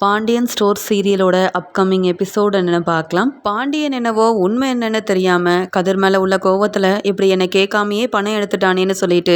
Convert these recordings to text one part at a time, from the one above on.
Pandian store சீரியலோட upcoming episode என்னென்னு பார்க்கலாம். பாண்டியன் என்னவோ உண்மை என்னென்னு தெரியாமல் கதிர் மேலே உள்ள கோவத்தில் இப்படி என்னை கேட்காமையே பணம் எடுத்துட்டானேன்னு சொல்லிட்டு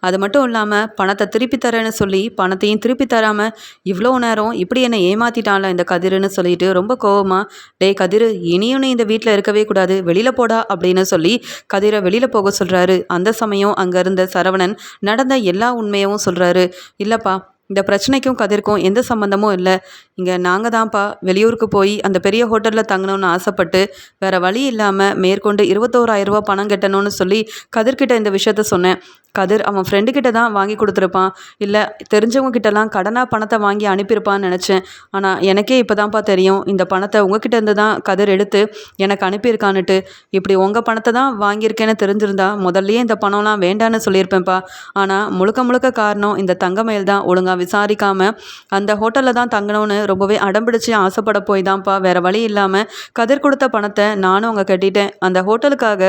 அது மட்டும் இல்லாமல் பணத்தை திருப்பி தரேன்னு சொல்லி பணத்தையும் திருப்பி தராமல் இவ்வளோ நேரம் இப்படி என்னை ஏமாத்திட்டான்ல இந்த கதிர்னு சொல்லிட்டு ரொம்ப கோவமாக டேய் கதிர் இனியும் நீ இந்த வீட்டில் இருக்கவே கூடாது வெளியில் போடா அப்படின்னு சொல்லி கதிரை வெளியில் போக சொல்கிறாரு அந்த சமயம் அங்கே இருந்த சரவணன் நடந்த எல்லா உண்மையவும் சொல்கிறாரு இல்லைப்பா இந்த பிரச்சனைக்கும் கதிர்க்கும் எந்த சம்மந்தமும் இல்லை. இங்கே நாங்கள் தான்ப்பா. வெளியூருக்கு போய் அந்த பெரிய ஹோட்டலில் தங்கணும்னு ஆசைப்பட்டு வேறு வழி இல்லாமல் மேற்கொண்டு இருபத்தோராயிரரூபா பணம் கட்டணும்னு சொல்லி கதிர்கிட்ட இந்த விஷயத்த சொன்னேன். கதிர் அவன் ஃப்ரெண்டுக்கிட்ட தான் வாங்கி கொடுத்துருப்பான். இல்லை தெரிஞ்சவங்க கிட்டலாம் கடனாக பணத்தை வாங்கி அனுப்பியிருப்பான்னு நினச்சேன். ஆனால் எனக்கே இப்போ தான்ப்பா தெரியும். இந்த பணத்தை உங்ககிட்ட இருந்து தான் கதிர் எடுத்து எனக்கு அனுப்பியிருக்கான்னுட்டு. இப்படி உங்கள் பணத்தை தான் வாங்கியிருக்கேன்னு தெரிஞ்சிருந்தா முதல்லையே இந்த பணம்லாம் வேண்டான்னு சொல்லியிருப்பேன்ப்பா. ஆனால் முழுக்க முழுக்க காரணம் இந்த தங்கமயில் தான். ஒழுங்காக விசாரிக்காமல் அந்த ஹோட்டலில் தான் தங்கணும்னு ரொம்பவே அடம்பிடிச்சு ஆசைப்பட போய் தான்ப்பா வேறு வழி இல்லாமல் கதிர் கொடுத்த பணத்தை நானும் அங்கே கட்டிட்டேன். அந்த ஹோட்டலுக்காக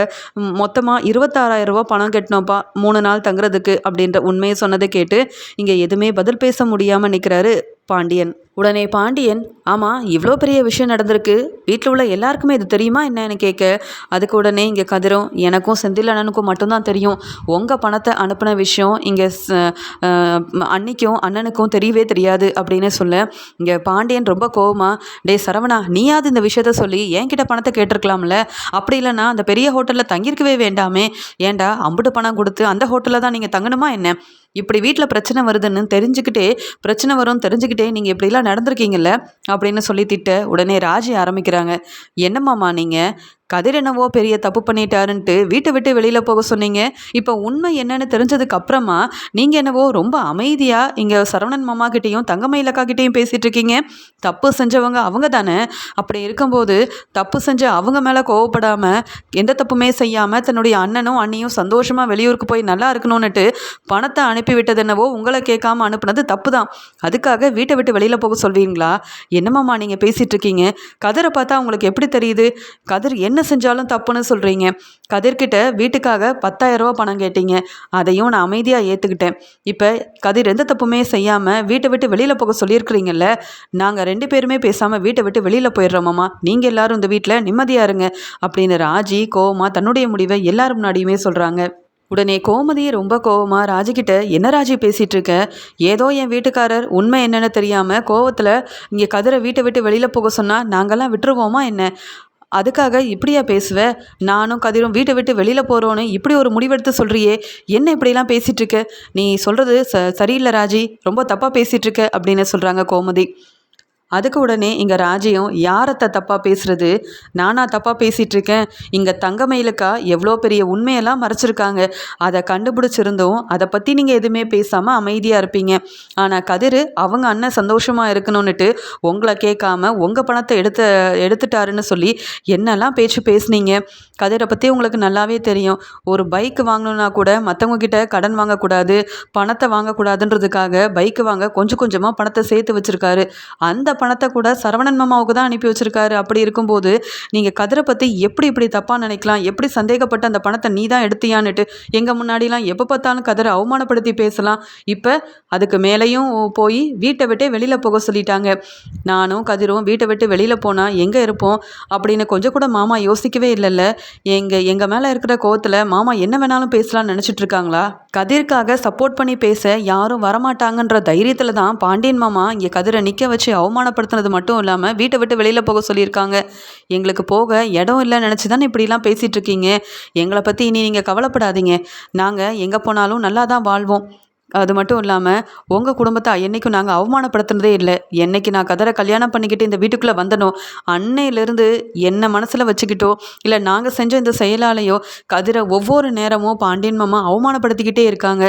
மொத்தமாக இருபத்தாறாயிரம் ரூபா பணம் கட்டினோம்ப்பா. மூணு நாள் தங்குறதுக்கு அப்படின்ற உண்மையை சொன்னதை கேட்டு இங்கே எதுவுமே பதில் பேச முடியாமல் நிற்கிறாரு பாண்டியன். உடனே பாண்டியன் ஆமாம் இவ்வளோ பெரிய விஷயம் நடந்திருக்கு. வீட்டில் உள்ள எல்லாருக்குமே இது தெரியுமா என்னன்னு கேட்க அதுக்கு உடனே இங்கே கதிரும் எனக்கும் செந்தில் அண்ணனுக்கும் மட்டும்தான் தெரியும். உங்கள் பணத்தை அனுப்பின விஷயம் இங்கே அன்னிக்கும் அண்ணனுக்கும் தெரியவே தெரியாது அப்படின்னு சொல்ல இங்கே பாண்டியன் ரொம்ப கோவமாக டே சரவணா நீயாவது இந்த விஷயத்த சொல்லி என்கிட்ட பணத்தை கேட்டிருக்கலாம்ல? அப்படி இல்லைன்னா அந்த பெரிய ஹோட்டலில் தங்கியிருக்கவே வேண்டாமே. ஏண்டா அம்புட்டு பணம் கொடுத்து அந்த ஹோட்டலில் தான் நீங்கள் தங்கணுமா என்ன? இப்படி வீட்டில் பிரச்சனை வருதுன்னு தெரிஞ்சுக்கிட்டே பிரச்சனை வரும் தெரிஞ்சுக்கிட்டே நீங்கள் இப்படிலாம் நடந்திருக்கீங்கல்ல? அப்படின்னு சொல்லி திட்ட உடனே ராஜி ஆரம்பிக்கிறாங்க. என்னம்மாம்மா நீங்கள் கதிர் என்னவோ பெரிய தப்பு பண்ணிட்டாருன்ட்டு வீட்டை விட்டு வெளியில் போக சொன்னீங்க. இப்போ உண்மை என்னன்னு தெரிஞ்சதுக்கு அப்புறமா நீங்கள் என்னவோ ரொம்ப அமைதியாக இங்கே சரவணன் மாமா கிட்டேயும் தங்கமயிலக்கா கிட்டேயும் பேசிகிட்டு இருக்கீங்க. தப்பு செஞ்சவங்க அவங்க தானே. அப்படி இருக்கும்போது தப்பு செஞ்ச அவங்க மேலே கோவப்படாமல் எந்த தப்புமே செய்யாமல் தன்னுடைய அண்ணனும் அண்ணியும் சந்தோஷமாக வெளியூருக்கு போய் நல்லா இருக்கணும்னுட்டு பணத்தை அனுப்பி விட்டது என்னவோ உங்களை கேட்காம அனுப்புனது தப்பு தான் அதுக்காக வீட்டை விட்டு வெளியில் போக சொல்வீங்களா? என்னமாம்மா நீங்கள் பேசிகிட்டு இருக்கீங்க? கதிரை பார்த்தா உங்களுக்கு எப்படி தெரியுது? கதிர் என்ன செஞ்சாலும் தப்புன்னு சொல்கிறீங்க கதிர்கிட்ட வீட்டுக்காக பத்தாயிரரூபா பணம் கேட்டீங்க. அதையும் நான் அமைதியாக ஏற்றுக்கிட்டேன் இப்போ கதிர் எந்த தப்புமே செய்யாமல் வீட்டை விட்டு வெளியில் போக சொல்லியிருக்கிறீங்கல்ல நாங்கள் ரெண்டு பேருமே பேசாமல் வீட்டை விட்டு வெளியில் போயிடுறோமாம்மா நீங்கள் எல்லாரும் இந்த வீட்டில் நிம்மதியாக இருங்க அப்படின்னு ராஜி கோவமாக தன்னுடைய முடிவை எல்லாரும் முன்னாடியுமே சொல்கிறாங்க உடனே கோமதி ரொம்ப கோவமாக ராஜிக்கிட்ட என்ன ராஜி பேசிகிட்டு இருக்க? ஏதோ என் வீட்டுக்காரர் உண்மை என்னென்னு தெரியாமல் கோவத்தில் இங்கே கதிரை வீட்டை விட்டு வெளியில் போக சொன்னால் நாங்கள்லாம் விட்டுருவோமா என்ன? அதுக்காக இப்படியா பேசுவ? நானும் கதிரும் வீட்டை விட்டு வெளியில் போகிறோன்னு இப்படி ஒரு முடிவெடுத்து சொல்கிறியே என்ன இப்படிலாம் பேசிகிட்ருக்க நீ சொல்கிறது ச சரியில்லை ராஜி. ரொம்ப தப்பாக பேசிகிட்ருக்க அப்படின்னு சொல்கிறாங்க கோமதி. அதுக்கு உடனே இங்கே ராஜியும் யாரத்தை தப்பாக பேசுகிறது நானா தப்பாக பேசிகிட்டு இருக்கேன் இங்கே தங்கமயிலுக்கா எவ்வளோ பெரிய உண்மையெல்லாம் மறைச்சிருக்காங்க. அதை கண்டுபிடிச்சிருந்தோம் அதை பற்றி நீங்கள் எதுவுமே பேசாமல் அமைதியாக இருப்பீங்க. ஆனால் கதிர் அவங்க அண்ணன் சந்தோஷமாக இருக்கணும்னுட்டு உங்களை கேட்காம உங்கள் பணத்தை எடுத்த எடுத்துட்டாருன்னு சொல்லி என்னெல்லாம் பேச்சு பேசுனீங்க? கதிரை பற்றி உங்களுக்கு நல்லாவே தெரியும். ஒரு பைக் வாங்கணுன்னா கூட மற்றவங்க கிட்ட கடன் வாங்கக்கூடாது பணத்தை வாங்கக்கூடாதுன்றதுக்காக பைக்கு வாங்க கொஞ்சம் கொஞ்சமாக பணத்தை சேர்த்து வச்சுருக்காரு. அந்த பணத்தை கூட சரவணன் மாமாவுக்கு தான் அனுப்பி வச்சிருக்காரு. அப்படி இருக்கும்போது நீங்கள் கதிரை பற்றி எப்படி இப்படி தப்பாக நினைக்கலாம்? எப்படி சந்தேகப்பட்ட அந்த பணத்தை நீ தான் எடுத்தியான்னுட்டு எங்கள் முன்னாடிலாம் எப்போ பார்த்தாலும் கதிரை அவமானப்படுத்தி பேசலாம். இப்போ அதுக்கு மேலேயும் போய் வீட்டை விட்டே வெளியில் போக சொல்லிட்டாங்க. நானும் கதிரும் வீட்டை விட்டு வெளியில் போனால் எங்கே இருப்போம்? அப்படின்னு கொஞ்சம் கூட மாமா யோசிக்கவே இல்லைல்ல. எங்கள் எங்கள் மேலே இருக்கிற கோவத்தில் மாமா என்ன வேணாலும் பேசலாம்னு நினச்சிட்டு இருக்காங்களா? கதிர்க்காக சப்போர்ட் பண்ணி பேச யாரும் வரமாட்டாங்கன்ற தைரியத்தில் தான் பாண்டியன் மாமா இங்கே கதிரை நிற்க வச்சு அவமானம் அவமானப்படுத்தினது மட்டும் இல்லாமல் வீட்டை விட்டு வெளியில் போக சொல்லியிருக்காங்க. எங்களுக்கு போக இடம் இல்லைன்னு நினச்சி தானே இப்படிலாம் பேசிகிட்ருக்கீங்க எங்களை பற்றி இனி நீங்கள் கவலைப்படாதீங்க. நாங்கள் எங்கே போனாலும் நல்லா தான் வாழ்வோம். அது மட்டும் இல்லாமல் உங்கள் குடும்பத்தை என்றைக்கும் நாங்கள் அவமானப்படுத்துனதே இல்லை. என்னைக்கு நான் கதரை கல்யாணம் பண்ணிக்கிட்டு இந்த வீட்டுக்குள்ளே வந்தனோ அன்னையிலேருந்து என்ன மனசில் வச்சுக்கிட்டோ இல்லை நாங்கள் செஞ்ச இந்த செயலாலேயோ கதிரை ஒவ்வொரு நேரமும் பாண்டியன் மாமா அவமானப்படுத்திக்கிட்டே இருக்காங்க.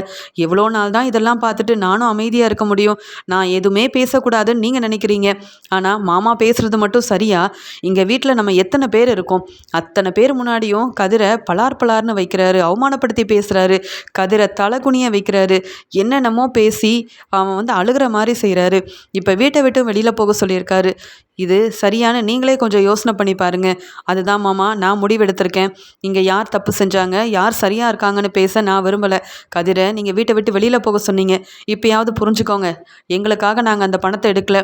எவ்வளோ நாள் தான் இதெல்லாம் பார்த்துட்டு நானும் அமைதியாக இருக்க முடியும். நான் எதுவுமே பேசக்கூடாதுன்னு நீங்கள் நினைக்கிறீங்க. ஆனால் மாமா பேசுகிறது மட்டும் சரியா? இங்கே வீட்டில் நம்ம எத்தனை பேர் இருக்கோம்? அத்தனை பேர் முன்னாடியும் கதிரை பலார் பலார்னு வைக்கிறாரு அவமானப்படுத்தி பேசுகிறாரு கதிரை தலை குனிய வைக்கிறாரு. என்னென்னமோ பேசி அவன் வந்து அழுகிற மாதிரி செய்கிறாரு இப்போ வீட்டை விட்டு வெளியில் போக சொல்லியிருக்காரு. இது சரியான நீங்களே கொஞ்சம் யோசனை பண்ணி பாருங்க. அதுதான் மாமா நான் முடிவெடுத்திருக்கேன். இங்கே யார் தப்பு செஞ்சாங்க யார் சரியாக இருக்காங்கன்னு பேச நான் விரும்பலை. கதிரை நீங்கள் வீட்டை விட்டு வெளியில் போக சொன்னீங்க. இப்போயாவது புரிஞ்சுக்கோங்க. எங்களுக்காக நாங்கள் அந்த பணத்தை எடுக்கல.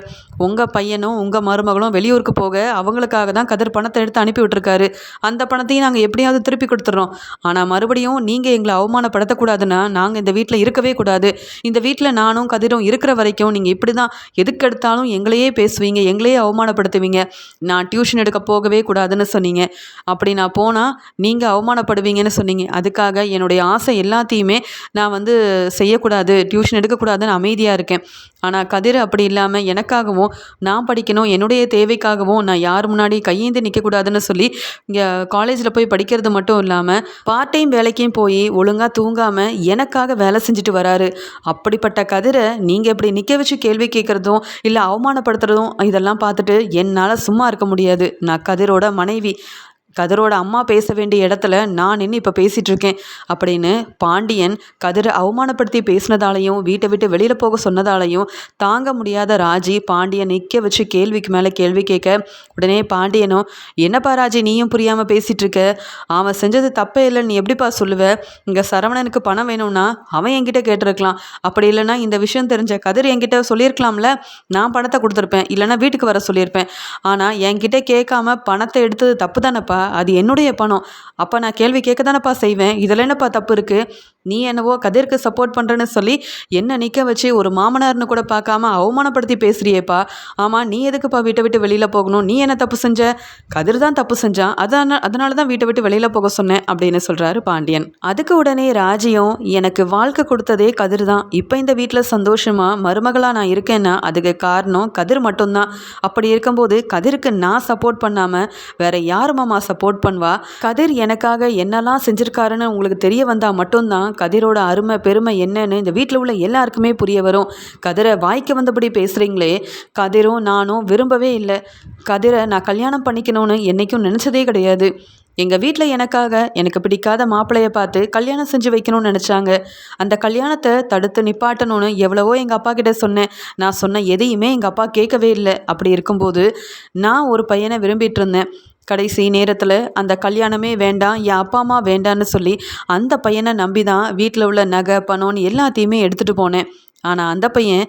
உங்கள் பையனும் உங்கள் மருமகளும் வெளியூருக்கு போக அவங்களுக்காக தான் கதிர் பணத்தை எடுத்து அனுப்பி விட்டுருக்காரு. அந்த பணத்தையும் நாங்கள் எப்படியாவது திருப்பி கொடுத்துட்றோம் ஆனால் மறுபடியும் நீங்கள் எங்களை அவமானப்படுத்தக்கூடாதுன்னா நாங்கள் இந்த வீட்டில் இருக்கவே கூடாது. இந்த வீட்டில் நானும் கதிரும் இருக்கிற வரைக்கும் நீங்கள் இப்படி தான் எதுக்கு எடுத்தாலும் எங்களையே பேசுவீங்க எங்களையே அவமானப்படுத்துவீங்க. நான் டியூஷன் எடுக்க போகவே கூடாதுன்னு சொன்னீங்க. அப்படி நான் போனால் நீங்கள் அவமானப்படுவீங்கன்னு சொன்னீங்க. அதுக்காக என்னுடைய ஆசை எல்லாத்தையுமே நான் வந்து செய்யக்கூடாது டியூஷன் எடுக்கக்கூடாதுன்னு அமைதியாக இருக்கேன். ஆனால் கதிர் அப்படி இல்லாமல் எனக்காகவும் நான் படிக்கணும் என்னுடைய தேவைக்காகவும் நான் யார் முன்னாடி கையேந்தி நிற்கக்கூடாதுன்னு சொல்லி இங்கே காலேஜில் போய் படிக்கிறது மட்டும் இல்லாமல் பார்ட் டைம் வேலைக்கும் போய் ஒழுங்காக தூங்காமல் எனக்காக வேலை செஞ்சுட்டு வராரு. அப்படிப்பட்ட கதிரை நீங்கள் இப்படி நிற்க வச்சு கேள்வி கேட்குறதும் இல்லை அவமானப்படுத்துறதும் இதெல்லாம் பார்த்துட்டு என்னால் சும்மா இருக்க முடியாது. நான் கதிரோட மனைவி. கதிரோட அம்மா பேச வேண்டிய இடத்துல நான் நின்று இப்போ பேசிகிட்டு இருக்கேன் அப்படின்னு பாண்டியன் கதிரை அவமானப்படுத்தி பேசினதாலையும் வீட்டை விட்டு வெளியில் போக சொன்னதாலையும் தாங்க முடியாத ராஜி பாண்டியன் நிற்க வச்சு கேள்விக்கு மேலே கேள்வி கேட்க உடனே பாண்டியனும் என்னப்பா ராஜி நீயும் புரியாமல் பேசிகிட்டு இருக்க அவன் செஞ்சது தப்பே இல்லை நீ எப்படிப்பா சொல்லுவ? இங்கே சரவணனுக்கு பணம் வேணும்னா அவன் என்கிட்ட கேட்டிருக்கலாம். அப்படி இல்லைன்னா இந்த விஷயம் தெரிஞ்ச கதிர் என்கிட்ட சொல்லியிருக்கலாம்ல? நான் பணத்தை கொடுத்துருப்பேன் இல்லைன்னா வீட்டுக்கு வர சொல்லியிருப்பேன். ஆனால் என்கிட்ட கேட்காம பணத்தை எடுத்தது தப்பு தானேப்பா? அது என்னுடைய பணம். அப்போ நான் கேள்வி கேட்க தானேப்பா செய்வேன். இதில் என்னப்பா தப்பு இருக்குது நீ என்னவோ கதிருக்கு சப்போர்ட் பண்ணுறேன்னு சொல்லி என்ன நிற்க வச்சு ஒரு மாமனார்னு கூட பார்க்காம அவமானப்படுத்தி பேசுறியேப்பா. ஆமாம் நீ எதுக்குப்பா வீட்டை விட்டு வெளியில் போகணும்? நீ என்ன தப்பு செஞ்ச? கதிர் தான் தப்பு செஞ்சான். அதனால அதனால தான் வீட்டை விட்டு வெளியில் போக சொன்னேன் அப்படின்னு சொல்கிறாரு பாண்டியன். அதுக்கு உடனே ராஜியும் எனக்கு வாழ்க்கை கொடுத்ததே கதிர் தான். இப்போ இந்த வீட்டில் சந்தோஷமாக மருமகளாக நான் இருக்கேன்னா அதுக்கு காரணம் கதிர் மட்டும்தான். அப்படி இருக்கும்போது கதிருக்கு நான் சப்போர்ட் பண்ணாமல் வேற யார் மாமா சப்போர்ட் பண்ணுவா? கதிர் எனக்காக என்னெல்லாம் செஞ்சுருக்காருன்னு உங்களுக்கு தெரிய வந்தால் மட்டும்தான் கதிரோட அருமை பெருமை என்னன்னு? இந்த வீட்டில் உள்ள எல்லாருக்குமே புரிய வரும். கதிரை வாய்க்கு வந்தபடி பேசுகிறீங்களே கதிரும் நானும் விரும்பவே இல்லை. கதிரை நான் கல்யாணம் பண்ணிக்கணும்னு என்றைக்கும் நினச்சதே கிடையாது. எங்கள் வீட்டில் எனக்காக எனக்கு பிடிக்காத மாப்பிள்ளையை பார்த்து கல்யாணம் செஞ்சு வைக்கணும்னு நினச்சாங்க. அந்த கல்யாணத்தை தடுத்து நிப்பாட்டணும்னு எவ்வளவோ எங்கள் அப்பா கிட்ட சொன்னேன். நான் சொன்ன எதையுமே எங்கள் அப்பா கேட்கவே இல்லை. அப்படி இருக்கும்போது நான் ஒரு பையனை விரும்பிட்டு இருந்தேன். கடைசி நேரத்தில் அந்த கல்யாணமே வேண்டாம் என் அப்பா அம்மா வேண்டான்னு சொல்லி அந்த பையனை நம்பி தான் வீட்டில் உள்ள நகை பணம்னு எல்லாத்தையுமே எடுத்துகிட்டு போனேன். ஆனால் அந்த பையன்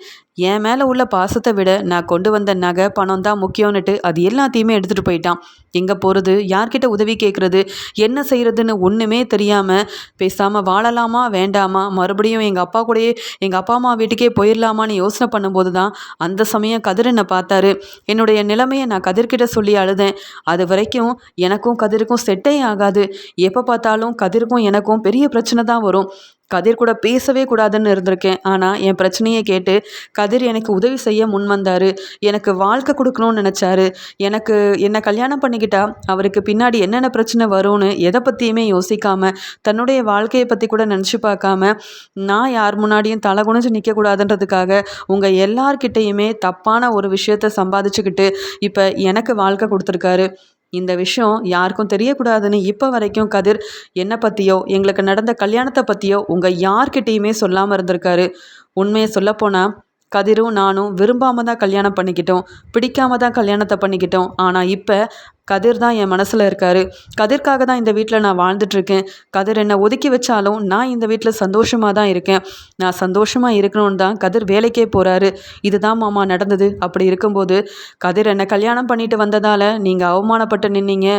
என் மேலே உள்ள பாசத்தை விட நான் கொண்டு வந்த நகை பணம் தான் முக்கியம்னுட்டு அது எல்லாத்தையுமே எடுத்துகிட்டு போயிட்டான். எங்கே போகிறது யார்கிட்ட உதவி கேட்குறது என்ன செய்கிறதுன்னு ஒன்றுமே தெரியாமல் பேசாமல் வாழலாமா வேண்டாமா? மறுபடியும் எங்கள் அப்பா கூடயே எங்கள் அப்பா அம்மா வீட்டுக்கே போயிடலாமான்னு யோசனை பண்ணும்போது தான் அந்த சமயம் கதிர் என்னை பார்த்தாரு. என்னுடைய நிலைமையை நான் கதிர்கிட்ட சொல்லி அழுதேன். அது வரைக்கும் எனக்கும் கதிருக்கும் செட்டே ஆகாது. எப்போ பார்த்தாலும் கதிருக்கும் எனக்கும் பெரிய பிரச்சனை தான் வரும். கதிர் கூட பேசவே கூடாதுன்னு இருந்திருக்கேன். ஆனால் என் பிரச்சனையை கேட்டு கதிர் எனக்கு உதவி செய்ய முன் வந்தார். எனக்கு வாழ்க்கை கொடுக்கணும்னு நினச்சாரு. எனக்கு என்னை கல்யாணம் பண்ணிக்கிட்டா அவருக்கு பின்னாடி என்னென்ன பிரச்சனை வரும்னு எதை பற்றியுமே யோசிக்காமல் தன்னுடைய வாழ்க்கையை பற்றி கூட நினச்சி பார்க்காம நான் யார் முன்னாடியும் தலை குனிஞ்சு நிற்கக்கூடாதுன்றதுக்காக உங்கள் எல்லார்கிட்டேயுமே தப்பான ஒரு விஷயத்த சம்பாதிச்சுக்கிட்டு இப்போ எனக்கு வாழ்க்கை கொடுத்துருக்காரு. இந்த விஷயம் யாருக்கும் தெரியக்கூடாதுன்னு இப்போ வரைக்கும் கதிர் என்னை பற்றியோ எங்களுக்கு நடந்த கல்யாணத்தை பற்றியோ உங்கள் யார்கிட்டேயுமே சொல்லாமல் இருந்திருக்காரு. உண்மையை சொல்லப்போனால் கதிரும் நானும் விரும்பாமல் தான் கல்யாணம் பண்ணிக்கிட்டோம் பிடிக்காம தான் கல்யாணத்தை பண்ணிக்கிட்டோம். ஆனால் இப்போ கதிர் தான் என் மனசில் இருக்கார். கதிர்க்காக தான் இந்த வீட்டில் நான் வாழ்ந்துட்டுருக்கேன் கதிர் என்னை ஒதுக்கி வச்சாலும் நான் இந்த வீட்டில் சந்தோஷமாக தான் இருக்கேன். நான் சந்தோஷமாக இருக்கணும்னு தான் கதிர் வேலைக்கே போகிறாரு இதுதான் மாமா நடந்தது. அப்படி இருக்கும்போது கதிர் என்னை கல்யாணம் பண்ணிட்டு வந்ததால் நீங்கள் அவமானப்பட்டு நின்னீங்க.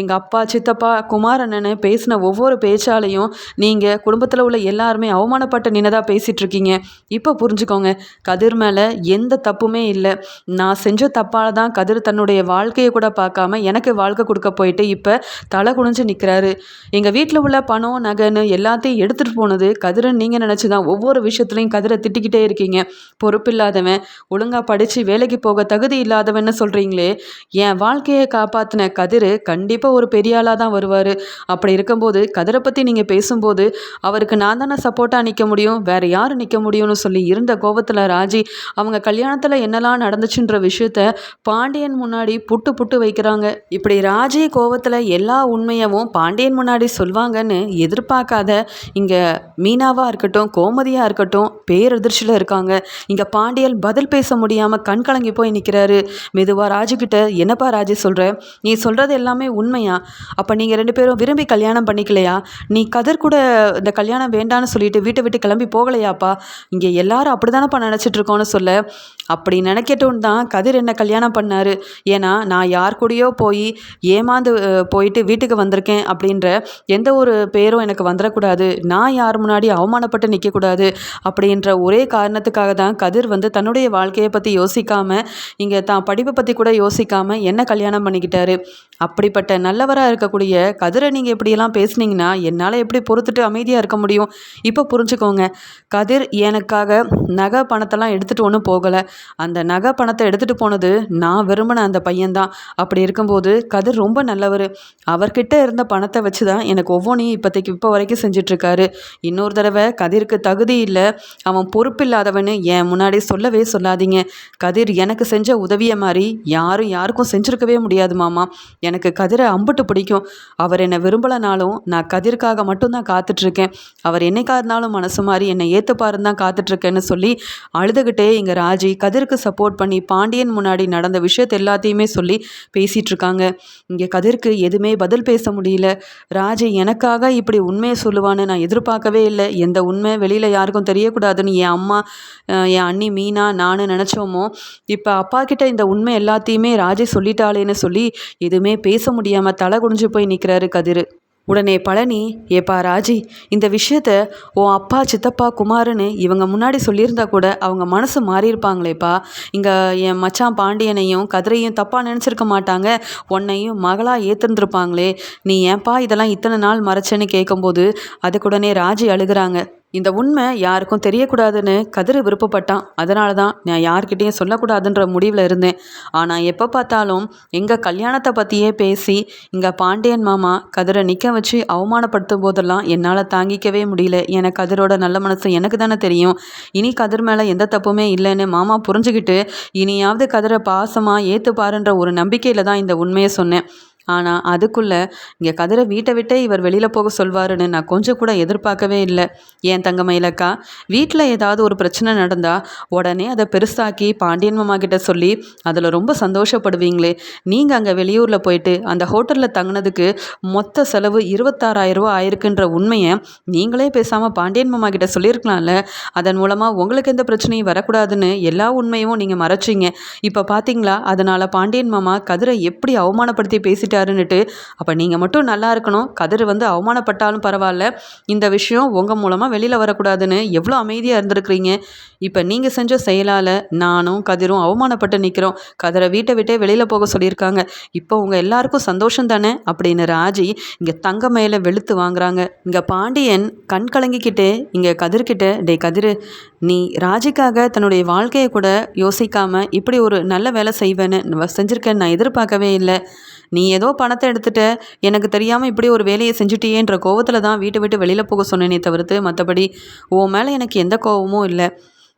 எங்கள் அப்பா சித்தப்பா குமார் அண்ணனை பேசின ஒவ்வொரு பேச்சாலையும் நீங்கள் குடும்பத்தில் உள்ள எல்லாருமே அவமானப்பட்டு நின்னதாக பேசிகிட்டு இருக்கீங்க இப்போ புரிஞ்சுக்கோங்க கதிர் மேலே எந்த தப்புமே இல்லை. நான் செஞ்ச தப்பால் தான் கதிர் தன்னுடைய வாழ்க்கையை கூட பார்க்காம எனக்கு வாழ்க்கை கொடுக்க போயிட்டு இப்போ தலை குனிஞ்சு நிற்கிறாரு எங்கள் வீட்டில் உள்ள பணம் நகைன்னு எல்லாத்தையும் எடுத்துகிட்டு போனது கதிரன். நீங்கள் நினச்சி தான் ஒவ்வொரு விஷயத்துலையும் கதிரை திட்டிக்கிட்டே இருக்கீங்க. பொறுப்பில்லாதவன் ஒழுங்காக படித்து வேலைக்கு போக தகுதி இல்லாதவன்னு சொல்கிறீங்களே என் வாழ்க்கையை காப்பாற்றின கதிர் கண்டிப்பாக ஒரு பெரிய ஆளாக தான் வருவார். அப்படி இருக்கும்போது கதிரை பற்றி நீங்கள் பேசும்போது அவருக்கு நான் தானே சப்போர்ட்டாக நிற்க முடியும் வேறு யார் நிற்க முடியும்னு சொல்லி இருந்த கோபத்தில் ராஜி அவங்க கல்யாணத்தில் என்னெல்லாம் நடந்துச்சுன்ற விஷயத்த பாண்டியன் முன்னாடி புட்டு புட்டு வைக்கிறாங்க. இப்படி ராஜி கோவத்தில் எல்லா உண்மையவும் பாண்டியன் முன்னாடி சொல்வாங்கன்னு எதிர்பார்க்காத இங்கே மீனாவாக இருக்கட்டும் கோமதியாக இருக்கட்டும் பேரதிர்ச்சியில் இருக்காங்க. இங்கே பாண்டியன் பதில் பேச முடியாமல் கண் கலங்கி போய் நிற்கிறாரு மெதுவாக ராஜுக்கிட்ட என்னப்பா ராஜி சொல்கிற நீ சொல்கிறது எல்லாமே உண்மையா? அப்போ நீங்கள் ரெண்டு பேரும் விரும்பி கல்யாணம் பண்ணிக்கலையா? நீ கதிர் கூட இந்த கல்யாணம் வேண்டான்னு சொல்லிட்டு வீட்டை விட்டு கிளம்பி போகலையாப்பா? இங்கே எல்லாரும் அப்படி தானேப்பா நினச்சிட்ருக்கோன்னு சொல்ல? அப்படி நினைக்கட்டும் தான் கதிர் என்ன கல்யாணம் பண்ணார். ஏன்னா நான் யார் கூடயோ போய் போய் ஏமாந்து போயிட்டு வீட்டுக்கு வந்திருக்கேன் அப்படின்ற எந்த ஒரு பேரும் எனக்கு வந்துடக்கூடாது நான் யார் முன்னாடி அவமானப்பட்டு நிற்கக்கூடாது அப்படின்ற ஒரே காரணத்துக்காக தான் கதிர் வந்து தன்னுடைய வாழ்க்கையை பற்றி யோசிக்காமல் இங்கே தான் படிப்பை பற்றி கூட யோசிக்காமல் என்ன கல்யாணம் பண்ணிக்கிட்டாரு. அப்படிப்பட்ட நல்லவராக இருக்கக்கூடிய கதிரை நீங்கள் எப்படியெல்லாம் பேசுனீங்கன்னா என்னால் எப்படி பொறுத்துட்டு அமைதியாக இருக்க முடியும்? இப்போ புரிஞ்சுக்கோங்க. கதிர் எனக்காக நகை பணத்தெல்லாம் எடுத்துகிட்டு ஒன்றும் போகலை. அந்த நகை பணத்தை எடுத்துகிட்டு போனது நான் விரும்பின அந்த பையன்தான். அப்படி இருக்கும்போது போது கதிர் ரொம்ப நல்லவர். அவர்கிட்ட இருந்த பணத்தை வச்சு தான் எனக்கு ஒவ்வொன்றையும் இப்போதைக்கு இப்போ வரைக்கும் செஞ்சிட்ருக்காரு. இன்னொரு தடவை கதிருக்கு தகுதி இல்லை. அவன் பொறுப்பில்லாதவன்னு என் முன்னாடி சொல்லவே சொல்லாதீங்க. கதிர் எனக்கு செஞ்ச உதவியை மாதிரி யாரும் யாருக்கும் செஞ்சுருக்கவே முடியாது மாமா. எனக்கு கதிரை அம்புட்டு பிடிக்கும். அவர் என்னை விரும்பலைனாலும் நான் கதிர்க்காக மட்டும்தான் காத்துட்ருக்கேன். அவர் என்னைக்கா இருந்தாலும் மனசு மாதிரி என்னை ஏற்றுப்பாருன்னு தான் காத்துட்ருக்கேன்னு சொல்லி அழுதுகிட்டே இங்கே ராஜி கதிருக்கு சப்போர்ட் பண்ணி பாண்டியன் முன்னாடி நடந்த விஷயத்தை எல்லாத்தையுமே சொல்லி பேசிகிட்ருக்காங்க சொல்கிறாங்க இங்கே கதிர்க்கு எதுவுமே பதில் பேச முடியல. ராஜி எனக்காக இப்படி உண்மையை சொல்லுவான்னு நான் எதிர்பார்க்கவே இல்லை. எந்த உண்மை வெளியில் யாருக்கும் தெரியக்கூடாதுன்னு என் அம்மா என் அண்ணி மீனா நான் நினச்சோமோ? இப்போ அப்பா கிட்ட இந்த உண்மை எல்லாத்தையுமே ராஜே சொல்லிட்டாளேன்னு சொல்லி எதுவுமே பேச முடியாமல் தலை குடிஞ்சு போய் நிற்கிறாரு கதிர். உடனே பழனி ஏப்பா ராஜி இந்த விஷயத்த உன் அப்பா சித்தப்பா குமாருன்னு இவங்க முன்னாடி சொல்லியிருந்தா கூட அவங்க மனசு மாறியிருப்பாங்களேப்பா. இங்கே என் மச்சான் பாண்டியனையும் கதிரையும் தப்பாக நினச்சிருக்க மாட்டாங்க. உன்னையும் மகளாக ஏற்றுருந்துருப்பாங்களே நீ ஏன்பா இதெல்லாம் இத்தனை நாள் மறைச்சேன்னு கேட்கும்போது அதுக்குடனே ராஜி அழுகிறாங்க. இந்த உண்மை யாருக்கும் தெரியக்கூடாதுன்னு கதிர் விருப்பப்பட்டான். அதனால தான் நான் யார்கிட்டேயும் சொல்லக்கூடாதுன்ற முடிவில் இருந்தேன். ஆனால் எப்போ பார்த்தாலும் எங்கள் கல்யாணத்தை பற்றியே பேசி இங்கே பாண்டியன் மாமா கதிரை நிற்க வச்சு அவமானப்படுத்தும் போதெல்லாம் என்னால் தாங்கிக்கவே முடியல. எனக்கு கதிரோட நல்ல மனசு எனக்கு தானே தெரியும். இனி கதிர் மேலே எந்த தப்புமே இல்லைன்னு மாமா புரிஞ்சுக்கிட்டு இனியாவது கதிரை பாசமாக ஏற்றுப்பாருன்ற ஒரு நம்பிக்கையில் தான் இந்த உண்மையை சொன்னேன். ஆனால் அதுக்குள்ளே இங்கே கதிரை வீட்டை விட்டே இவர் வெளியில் போக சொல்வாருன்னு நான் கொஞ்சம் கூட எதிர்பார்க்கவே இல்லை. ஏன் தங்கமயிலக்கா வீட்டில் ஏதாவது ஒரு பிரச்சனை நடந்தால் உடனே அதை பெருசாக்கி பாண்டியன் மாமா கிட்ட சொல்லி அதில் ரொம்ப சந்தோஷப்படுவீங்களே. நீங்கள் அங்கே வெளியூரில் போயிட்டு அந்த ஹோட்டலில் தங்கினதுக்கு மொத்த செலவு இருபத்தாறாயிரரூவா ஆயிருக்குன்ற உண்மையை நீங்களே பேசாமல் பாண்டியன் மாமா கிட்ட சொல்லியிருக்கலாம்ல. அதன் மூலமாக உங்களுக்கு எந்த பிரச்சனையும் வரக்கூடாதுன்னு எல்லா உண்மையும் நீங்கள் மறைச்சிங்க. இப்போ பார்த்தீங்களா அதனால் பாண்டியன் மாமா கதிரை எப்படி அவமானப்படுத்தி பேசிட்டார்? பண்ணிட்டாருன்னுட்டு அப்போ நீங்கள் மட்டும் நல்லா இருக்கணும். கதிர் வந்து அவமானப்பட்டாலும் பரவாயில்ல. இந்த விஷயம் உங்கள் மூலமாக வெளியில் வரக்கூடாதுன்னு எவ்வளோ அமைதியாக இருந்திருக்கிறீங்க. இப்போ நீங்கள் செஞ்ச செயலால் நானும் கதிரும் அவமானப்பட்டு நிற்கிறோம் கதிரை வீட்டை விட்டே வெளியில் போக சொல்லியிருக்காங்க. இப்போ உங்கள் எல்லாருக்கும் சந்தோஷம் தானே? அப்படின்னு ராஜி இங்கே தங்க மேலே வெளுத்து வாங்குறாங்க. இங்கே பாண்டியன் கண் கலங்கிக்கிட்டே இங்கே கதிர்கிட்ட டே கதிர் நீ ராஜிக்காக தன்னுடைய வாழ்க்கையை கூட யோசிக்காமல் இப்படி ஒரு நல்ல வேலை செய்வேன்னு செஞ்சுருக்கேன்னு நான் எதிர்பார்க்கவே இல்லை. நீ ஏதோ பணத்தை எடுத்துட்ட. எனக்கு தெரியாமல் இப்படி ஒரு வேலையை செஞ்சுட்டியேன்ற கோவத்தில் தான் வீட்டை விட்டு வெளியில் போக சொன்னேனே தவிர்த்து மற்றபடி உன் மேலே எனக்கு எந்த கோவமும் இல்லை.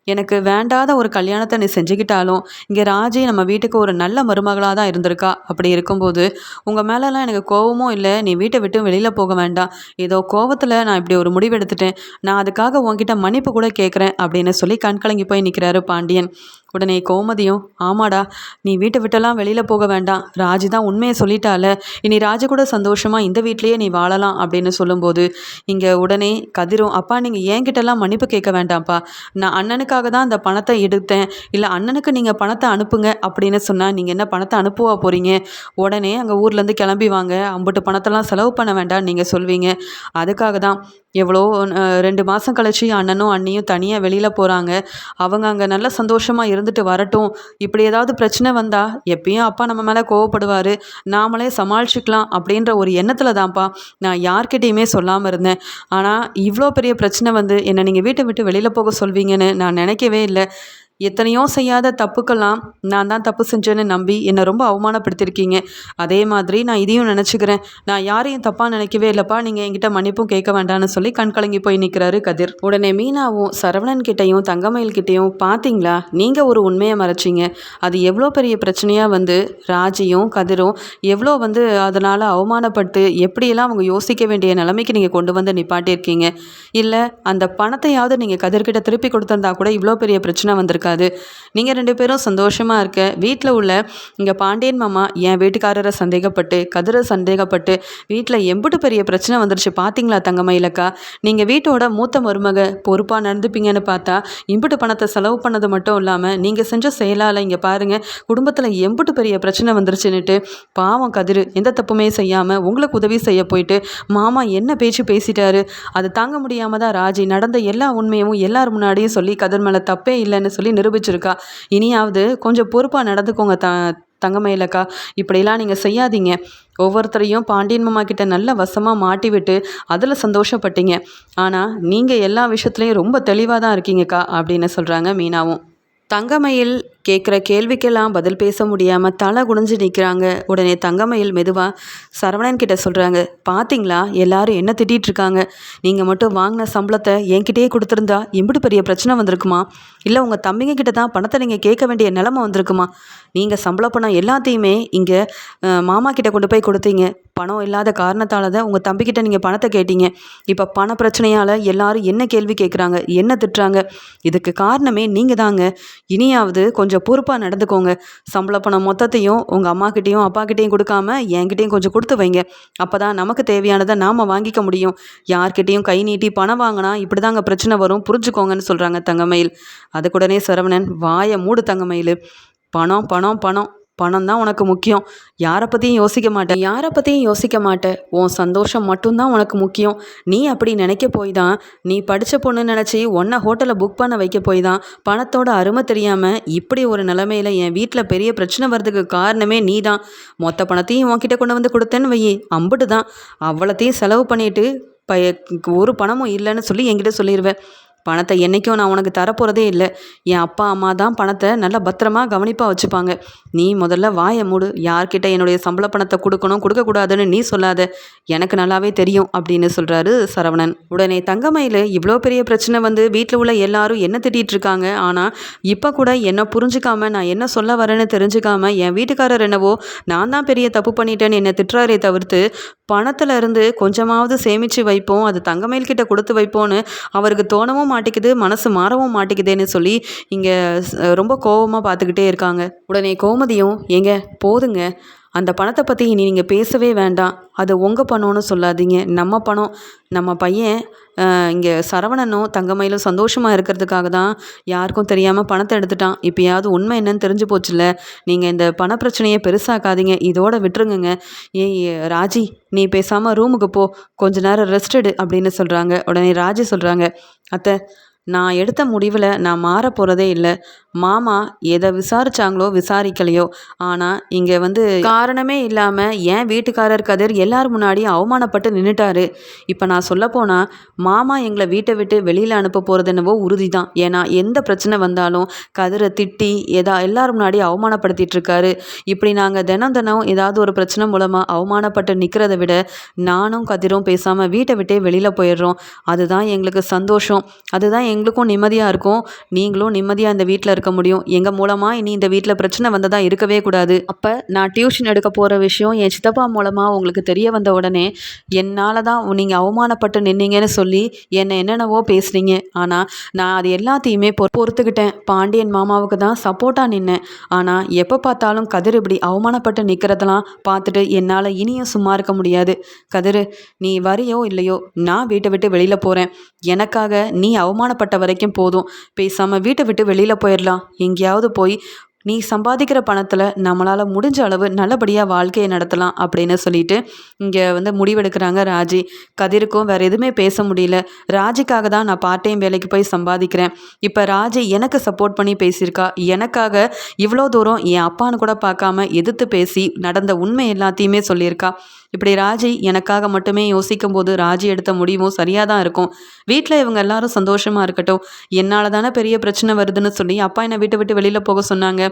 எனக்கு வேண்டாத ஒரு கல்யாணத்தை நீ செஞ்சுக்கிட்டாலும் இங்கே ராஜி நம்ம வீட்டுக்கு ஒரு நல்ல மருமகளாக தான் இருந்திருக்கா. அப்படி இருக்கும்போது உங்கள் மேலெலாம் எனக்கு கோவமும் இல்லை. நீ வீட்டை விட்டு வெளியில் போக வேண்டாம். ஏதோ கோவத்தில் நான் இப்படி ஒரு முடிவு எடுத்துட்டேன். நான் அதுக்காக உங்ககிட்ட மன்னிப்பு கூட கேட்குறேன் அப்படின்னு சொல்லி கண்கலங்கி போய் நிற்கிறாரு பாண்டியன். உடனே கோமதியும் ஆமாடா நீ வீட்டை விட்டெல்லாம் வெளியில் போக வேண்டாம். ராஜு தான் உண்மையை சொல்லிட்டால. இனி ராஜு கூட சந்தோஷமாக இந்த வீட்லேயே நீ வாழலாம் அப்படின்னு சொல்லும்போது இங்கே உடனே கதிரும் அப்பா நீங்கள் என்கிட்டலாம் மன்னிப்பு கேட்க வேண்டாம்ப்பா. நான் அண்ணனுக்காக தான் அந்த பணத்தை எடுத்தேன். இல்லை அண்ணனுக்கு நீங்கள் பணத்தை அனுப்புங்க அப்படின்னு சொன்னால் நீங்கள் என்ன பணத்தை அனுப்புவா போகிறீங்க உடனே அங்கே ஊர்லேருந்து கிளம்பி வாங்க. அம்புட்டு பணத்தெல்லாம் செலவு பண்ண வேண்டாம் நீங்கள் சொல்வீங்க. அதுக்காக தான் எவ்வளோ ரெண்டு மாதம் கழிச்சு அண்ணனும் அண்ணியும் தனியாக வெளியில் போகிறாங்க அவங்க அங்கே நல்ல சந்தோஷமாக இருந்துட்டு வரட்டும். இப்படி ஏதாவது பிரச்சனை வந்தால் எப்பயும் அப்பா நம்ம மேலே கோவப்படுவார். நாமளே சமாளிச்சுக்கலாம் அப்படின்ற ஒரு எண்ணத்தில் தான்ப்பா நான் யார்கிட்டையுமே சொல்லாமல் இருந்தேன். ஆனால் இவ்வளோ பெரிய பிரச்சனை வந்து என்னை நீங்கள் வீட்டை விட்டு வெளியில் போக சொல்வீங்கன்னு நான் நினைக்கவே இல்லை. எத்தனையோ செய்யாத தப்புக்கெல்லாம் நான் தான் தப்பு செஞ்சேன்னு நம்பி என்னை ரொம்ப அவமானப்படுத்தியிருக்கீங்க. அதே மாதிரி நான் இதையும் நினச்சிக்கிறேன். நான் யாரையும் தப்பாக நினைக்கவே இல்லைப்பா. நீங்கள் என்கிட்ட மன்னிப்பும் கேட்க வேண்டாம்னு சொல்லி கண் கலங்கி போய் நிற்கிறாரு கதிர். உடனே மீனாவும் சரவணன் கிட்டேயும் தங்கமயில் கிட்டையும் பார்த்தீங்களா நீங்கள் ஒரு உண்மையை மறைச்சிங்க. அது எவ்வளோ பெரிய பிரச்சனையாக வந்து ராஜியும் கதிரும் எவ்வளோ வந்து அதனால் அவமானப்பட்டு எப்படியெல்லாம் அவங்க யோசிக்க வேண்டிய நிலைமைக்கு நீங்கள் கொண்டு வந்து நிப்பாட்டியிருக்கீங்க? இல்லை அந்த பணத்தையாவது நீங்கள் கதிர்கிட்ட திருப்பி கொடுத்துருந்தா கூட இவ்வளோ பெரிய பிரச்சனை கூடாது நீங்கள் ரெண்டு பேரும் சந்தோஷமாக இருக்க. வீட்டில் உள்ள இங்கே பாண்டியன் மாமா என் வீட்டுக்காரரை சந்தேகப்பட்டு கதிரை சந்தேகப்பட்டு வீட்டில் எம்புட்டு பெரிய பிரச்சனை வந்துருச்சு. பார்த்தீங்களா தங்கமயிலக்கா நீங்கள் வீட்டோட மூத்த மருமக பொறுப்பாக நடந்துப்பீங்கன்னு பார்த்தா இம்புட்டு பணத்தை செலவு பண்ணது மட்டும் இல்லாமல் நீங்கள் செஞ்ச செயலால் இங்கே பாருங்கள் குடும்பத்தில் எம்புட்டு பெரிய பிரச்சனை வந்துருச்சுன்னுட்டு பாவம் கதிர் எந்த தப்புமே செய்யாமல் உங்களுக்கு உதவி செய்ய போயிட்டு மாமா என்ன பேச்சு பேசிட்டாரு? அது தாங்க முடியாமல் தான் ராஜி நடந்த எல்லா உண்மையும் எல்லார் முன்னாடியும் சொல்லி கதிர் மேலே தப்பே இல்லைன்னு சொல்லி நிரூபிச்சிருக்கா. இனியாவது கொஞ்சம் பொறுப்பாக நடந்துக்கோங்க த தங்கமயிலக்கா. இப்படிலாம் நீங்கள் செய்யாதீங்க. ஒவ்வொருத்தரையும் பாண்டியன் மாமா கிட்ட நல்ல வசமாக மாட்டி விட்டு அதில் சந்தோஷப்பட்டீங்க. ஆனால் நீங்கள் எல்லா விஷயத்துலையும் ரொம்ப தெளிவாக தான் இருக்கீங்கக்கா அப்படின்னு சொல்கிறாங்க மீனாவும். தங்கமயில் கேட்குற கேள்விக்கெல்லாம் பதில் பேச முடியாமல் தலை குனிஞ்சு நிற்கிறாங்க உடனே தங்கமயில் மெதுவாக சரவணன் கிட்ட சொல்கிறாங்க பார்த்தீங்களா எல்லாரும் என்ன திட்டிகிட்டு இருக்காங்க? நீங்கள் மட்டும் வாங்கின சம்பளத்தை என்கிட்டயே கொடுத்துருந்தா எம்பிட்டு பெரிய பிரச்சனை வந்திருக்குமா? இல்லை உங்கள் தம்பிங்க கிட்ட தான் பணத்தை நீங்கள் கேட்க வேண்டிய நிலமை வந்திருக்குமா? நீங்கள் சம்பள பணம் எல்லாத்தையுமே இங்கே மாமா கிட்ட கொண்டு போய் கொடுத்தீங்க. பணம் இல்லாத காரணத்தால் தான் உங்கள் தம்பிக்கிட்ட நீங்கள் பணத்தை கேட்டீங்க. இப்போ பண பிரச்சனையால் எல்லாரும் என்ன கேள்வி கேட்குறாங்க என்ன திட்டுறாங்க? இதுக்கு காரணமே நீங்கள் தாங்க இனியாவது கொஞ்சம் கொஞ்சம் பொறுப்பாக நடந்துக்கோங்க. சம்பள பணம் மொத்தத்தையும் உங்கள் அம்மாக்கிட்டேயும் அப்பாக்கிட்டேயும் கொடுக்காம என்கிட்டேயும் கொஞ்சம் கொடுத்து வைங்க. அப்போ தான் நமக்கு தேவையானதை நாம் வாங்கிக்க முடியும். யார்கிட்டேயும் கை நீட்டி பணம் வாங்கினா இப்படி தாங்க பிரச்சனை வரும். புரிஞ்சுக்கோங்கன்னு சொல்கிறாங்க தங்கமயில். அதுக்குடனே சரவணன் வாயை மூடு தங்கமயில். பணம் பணம் பணம். பணம் தான் உனக்கு முக்கியம். யாரை பற்றியும் யோசிக்க மாட்டேன். யாரை பற்றியும் யோசிக்க மாட்டேன். உன் சந்தோஷம் மட்டும்தான் உனக்கு முக்கியம். நீ அப்படி நினைக்க போய் தான் நீ படித்த பொண்ணு நினச்சி ஒன்றை ஹோட்டலை புக் பண்ண வைக்க போய் தான் பணத்தோட அருமை தெரியாமல் இப்படி ஒரு நிலமையில் என் வீட்டில் பெரிய பிரச்சனை வர்றதுக்கு காரணமே நீ தான் மொத்த பணத்தையும் உன்கிட்ட கொண்டு வந்து கொடுத்தேன்னு வையே. அம்புட்டு தான் அவ்வளோத்தையும் செலவு பண்ணிட்டு ப ஒரு பணமும் இல்லைன்னு சொல்லி என்கிட்ட சொல்லிடுவேன் பணத்தை என்றைக்கும் நான் உனக்கு தரப்போகிறதே இல்லை. என் அப்பா அம்மா தான் பணத்தை நல்லா பத்திரமா கவனிப்பாக வச்சுப்பாங்க. நீ முதல்ல வாயை மூடு. யார்கிட்ட என்னுடைய சம்பள பணத்தை கொடுக்கணும் கொடுக்கக்கூடாதுன்னு நீ சொல்லாத. எனக்கு நல்லாவே தெரியும் அப்படின்னு சொல்கிறாரு சரவணன். உடனே தங்கமயில் இவ்வளோ பெரிய பிரச்சனை வந்து வீட்டில் உள்ள எல்லாரும் என்ன திட்டிகிட்டு இருக்காங்க? ஆனால் இப்போ கூட என்னை புரிஞ்சுக்காம நான் என்ன சொல்ல வரேன்னு தெரிஞ்சுக்காம என் வீட்டுக்காரர் என்னவோ நான் தான் பெரிய தப்பு பண்ணிட்டேன்னு என்னை திட்டுறாரே தவிர்த்து பணத்தில் இருந்து கொஞ்சமாவது சேமித்து வைப்போம் அது தங்கமயில் கிட்ட கொடுத்து வைப்போன்னு அவருக்கு தோணவும் மாட்டேங்குது மனசு மாறவும் மாட்டேங்குதுன்னு சொல்லி இங்கே ரொம்ப கோபமாக பார்த்துக்கிட்டே இருக்காங்க. உடனே கோமதியும் ஏங்க போதுங்க. அந்த பணத்தை பற்றி இனி நீங்கள் பேசவே வேண்டாம். அது உங்கள் பணம்னு சொல்லாதீங்க. நம்ம பணம் நம்ம பையன் இங்கே சரவணனும் தங்கமயிலும் சந்தோஷமாக இருக்கிறதுக்காக தான் யாருக்கும் தெரியாமல் பணத்தை எடுத்துட்டான். இப்போயாவது உண்மை என்னன்னு தெரிஞ்சு போச்சுல்ல. நீங்கள் இந்த பண பிரச்சனையை பெருசாக்காதீங்க. இதோட விட்டுருங்க ஏய் ராஜி நீ பேசாமல் ரூமுக்கு போ. கொஞ்ச நேரம் ரெஸ்ட் எடு அப்படின்னு சொல்கிறாங்க உடனே ராஜி சொல்கிறாங்க அத்தை நான் எடுத்த முடிவில் நான் மாற போகிறதே இல்லை. மாமா எதை விசாரிச்சாங்களோ விசாரிக்கலையோ. ஆனால் இங்கே வந்து காரணமே இல்லாமல் ஏன் வீட்டுக்காரர் கதிர் எல்லார் முன்னாடியும் அவமானப்பட்டு நின்றுட்டாரு இப்போ நான் சொல்லப்போனால் மாமா எங்களை வீட்டை விட்டு வெளியில் அனுப்ப போகிறது என்னவோ உறுதி தான் ஏன்னா எந்த பிரச்சனை வந்தாலும் கதிரை திட்டி எதா எல்லார் முன்னாடியும் அவமானப்படுத்திட்டு இருக்காரு. இப்படி நாங்கள் தினம் தினம் ஏதாவது ஒரு பிரச்சனை மூலமாக அவமானப்பட்டு நிற்கிறத விட நானும் கதிரும் பேசாமல் வீட்டை விட்டே வெளியில் போயிடுறோம். அதுதான் எங்களுக்கு சந்தோஷம். அதுதான் எங்களுக்கும் நிம்மதியாக இருக்கும். நீங்களும் நிம்மதியாக இந்த வீட்டில் இருக்க முடியும். எங்கள் மூலமாக இனி இந்த வீட்டில் பிரச்சனை வந்ததாக இருக்கவே கூடாது. அப்போ நான் டியூஷன் எடுக்க போகிற விஷயம் என் சித்தப்பா மூலமாக உங்களுக்கு தெரிய வந்த உடனே என்னால் தான் நீங்கள் அவமானப்பட்டு நின்னீங்கன்னு சொல்லி என்னை என்னென்னவோ பேசுனீங்க ஆனால் நான் அது எல்லாத்தையுமே பொ பொறுத்துக்கிட்டேன். பாண்டியன் மாமாவுக்கு தான் சப்போர்ட்டாக நின்னேன். ஆனால் எப்போ பார்த்தாலும் கதிர் இப்படி அவமானப்பட்டு நிற்கிறதெல்லாம் பார்த்துட்டு என்னால் இனியும் சும்மா இருக்க முடியாது. கதிர் நீ வரியோ இல்லையோ நான் வீட்டை விட்டு வெளியில் போகிறேன் எனக்காக நீ அவமானப்பட்டு வரைக்கும் போதும். பேசாமல் வீட்டை விட்டு வெளியில் போயிடலாம். எங்கேயாவது போய் நீ சம்பாதிக்கிற பணத்தில் நம்மளால் முடிஞ்ச அளவு நல்லபடியாக வாழ்க்கையை நடத்தலாம் அப்படின்னு சொல்லிட்டு இங்கே வந்து முடிவெடுக்கிறாங்க ராஜி. கதிருக்கும் வேறு எதுவுமே பேச முடியல. ராஜிக்காக தான் நான் பார்ட் டைம் வேலைக்கு போய் சம்பாதிக்கிறேன். இப்போ ராஜி எனக்கு சப்போர்ட் பண்ணி பேசியிருக்கா. எனக்காக இவ்வளோ தூரம் என் அப்பான்னு கூட பார்க்காம எதிர்த்து பேசி நடந்த உண்மை எல்லாத்தையுமே சொல்லியிருக்கா. இப்படி ராஜி எனக்காக மட்டுமே யோசிக்கும் போது ராஜி எடுத்த முடிவும் சரியாக தான் இருக்கும். வீட்டில் இவங்க எல்லாரும் சந்தோஷமாக இருக்கட்டும். என்னால் தானே பெரிய பிரச்சனை வருதுன்னு சொல்லி அப்பா என்னை வீட்டை விட்டு வெளியில் போக சொன்னாங்க.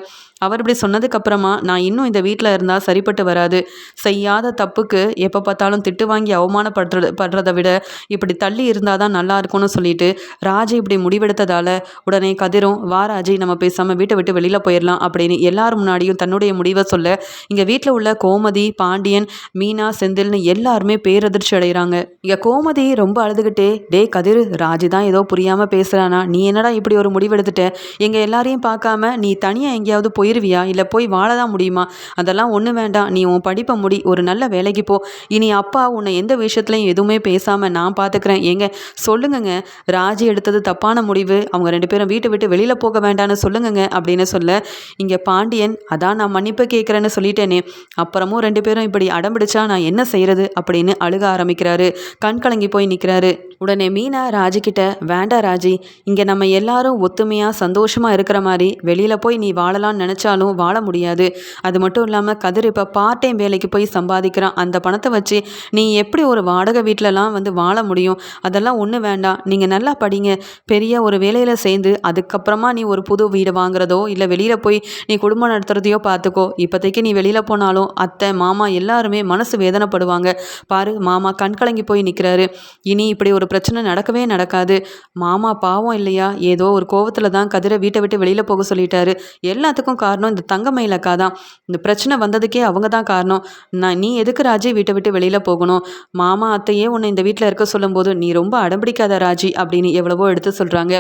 அவர் இப்படி சொன்னதுக்கப்புறமா நான் இன்னும் இந்த வீட்டில் இருந்தால் சரிப்பட்டு வராது. செய்யாத தப்புக்கு எப்போ பார்த்தாலும் திட்டு வாங்கி அவமானப்படுறது படுறதை விட இப்படி தள்ளி இருந்தால் தான் நல்லா இருக்கும்னு சொல்லிட்டு ராஜி இப்படி முடிவெடுத்ததால் உடனே கதிரும் வா ராஜி நம்ம பேசாமல் வீட்டை விட்டு வெளியில் போயிடலாம் அப்படின்னு எல்லார் முன்னாடியும் தன்னுடைய முடிவை சொல்ல இங்கே வீட்டில் உள்ள கோமதி பாண்டியன் மீனா செந்தில்னு எல்லாருமே பேரதிர்ச்சி அடைகிறாங்க இங்கே கோமதி ரொம்ப அழுதுகிட்டே டே கதிர் ராஜி தான் ஏதோ புரியாமல் பேசுகிறானா நீ என்னடா இப்படி ஒரு முடிவெடுத்துட்ட? எங்கள் எல்லாரையும் பார்க்காம நீ தனியாக எங்கேயாவது போயிருவியா? இல்லை போய் வாழ தான் முடியுமா? அதெல்லாம் ஒன்றும் வேண்டாம். நீ உன் படிப்பை முடி. ஒரு நல்ல வேலைக்கு போ. இனி அப்பா உன்னை எந்த விஷயத்துலையும் எதுவுமே பேசாமல் நான் பார்த்துக்கிறேன் ஏங்க சொல்லுங்கங்க. ராஜி எடுத்தது தப்பான முடிவு. அவங்க ரெண்டு பேரும் வீட்டை விட்டு வெளியில் போக வேண்டாம்னு சொல்லுங்கங்க அப்படின்னு சொல்ல இங்கே பாண்டியன் அதான் நான் மன்னிப்பு கேட்குறேன்னு சொல்லிட்டேனே. அப்புறமும் ரெண்டு பேரும் இப்படி அடம்பிடிச்சா நான் என்ன செய்கிறது அப்படின்னு அழுக ஆரம்பிக்கிறாரு. கண் கலங்கி போய் நிற்கிறாரு உடனே மீனா ராஜிக்கிட்ட வேண்டா ராஜி இங்கே நம்ம எல்லாரும் ஒத்துமையாக சந்தோஷமாக இருக்கிற மாதிரி வெளியில் போய் நீ வாழலாம்னு நினச்சாலும் வாழ முடியாது. அது மட்டும் இல்லாமல் கதிர் இப்போ பார்ட் டைம் வேலைக்கு போய் சம்பாதிக்கிறான். அந்த பணத்தை வச்சு நீ எப்படி ஒரு வாடகை வீட்டிலலாம் வந்து வாழ முடியும்? அதெல்லாம் ஒன்றும் வேண்டாம். நீங்கள் நல்லா படிங்க. பெரிய ஒரு வேலையில் சேர்ந்து அதுக்கப்புறமா நீ ஒரு புது வீடு வாங்குறதோ இல்லை வெளியில் போய் நீ குடும்பம் நடத்துறதையோ பார்த்துக்கோ. இப்போதைக்கு நீ வெளியில் போனாலும் அத்தை மாமா எல்லாருமே மனசு வேதனைப்படுவாங்க. பாரு மாமா கண் கலங்கி போய் நிற்கிறாரு இனி இப்படி ஒரு பிரச்சனை நடக்கவே நடக்காது. மாமா பாவம் இல்லையா? ஏதோ ஒரு கோவத்தில் தான் கதிரை வீட்டை விட்டு வெளியில் போக சொல்லிட்டாரு. எல்லாத்துக்கும் காரணம் இந்த தங்கமயில் அக்கா தான். இந்த பிரச்சனை வந்ததுக்கே அவங்க தான் காரணம். நான் நீ எதுக்கு ராஜி வீட்டை விட்டு வெளியில் போகணும்? மாமா அத்தையே உன்னை இந்த வீட்டில் இருக்க சொல்லும்போது நீ ரொம்ப அடம்பிடிக்காத ராஜி அப்படின்னு எவ்வளவோ எடுத்து சொல்கிறாங்க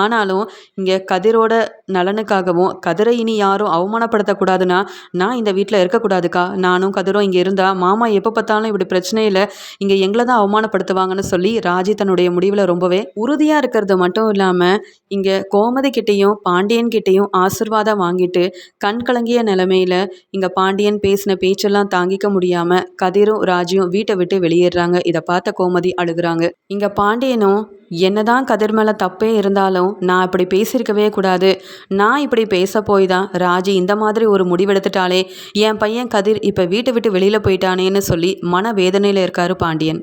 ஆனாலும் இங்கே கதிரோட நலனுக்காகவும் கதிரை இனி யாரும் அவமானப்படுத்தக்கூடாதுன்னா நான் இந்த வீட்டில் இருக்கக்கூடாதுக்கா? நானும் கதிரும் இங்கே இருந்தால் மாமா எப்போ பார்த்தாலும் இப்படி பிரச்சனையில் இங்கே எங்களை தான் அவமானப்படுத்துவாங்கன்னு சொல்லி ராஜி தன்னுடைய முடிவில் ரொம்பவே உறுதியாக இருக்கிறது மட்டும் இல்லாமல் இங்கே கோமதி கிட்டேயும் பாண்டியன் கிட்டேயும் ஆசிர்வாதம் வாங்கிட்டு கண் கலங்கிய நிலமையில இங்கே பாண்டியன் பேசின பேச்செல்லாம் தாங்கிக்க முடியாமல் கதிரும் ராஜியும் வீட்டை விட்டு வெளியேறாங்க. இதை பார்த்த கோமதி அழுகுறாங்க. இங்கே பாண்டியனும் என்னதான் கதிர் மேலே தப்பே இருந்தாலும் நான் இப்படி பேசியிருக்கவே கூடாது. நான் இப்படி பேச போய் தான் ராஜி இந்த மாதிரி ஒரு முடிவெடுத்துட்டாலே என் பையன் கதிர் இப்போ வீட்டை விட்டு வெளியில் போயிட்டானேன்னு சொல்லி மன வேதனையில் இருக்காரு பாண்டியன்.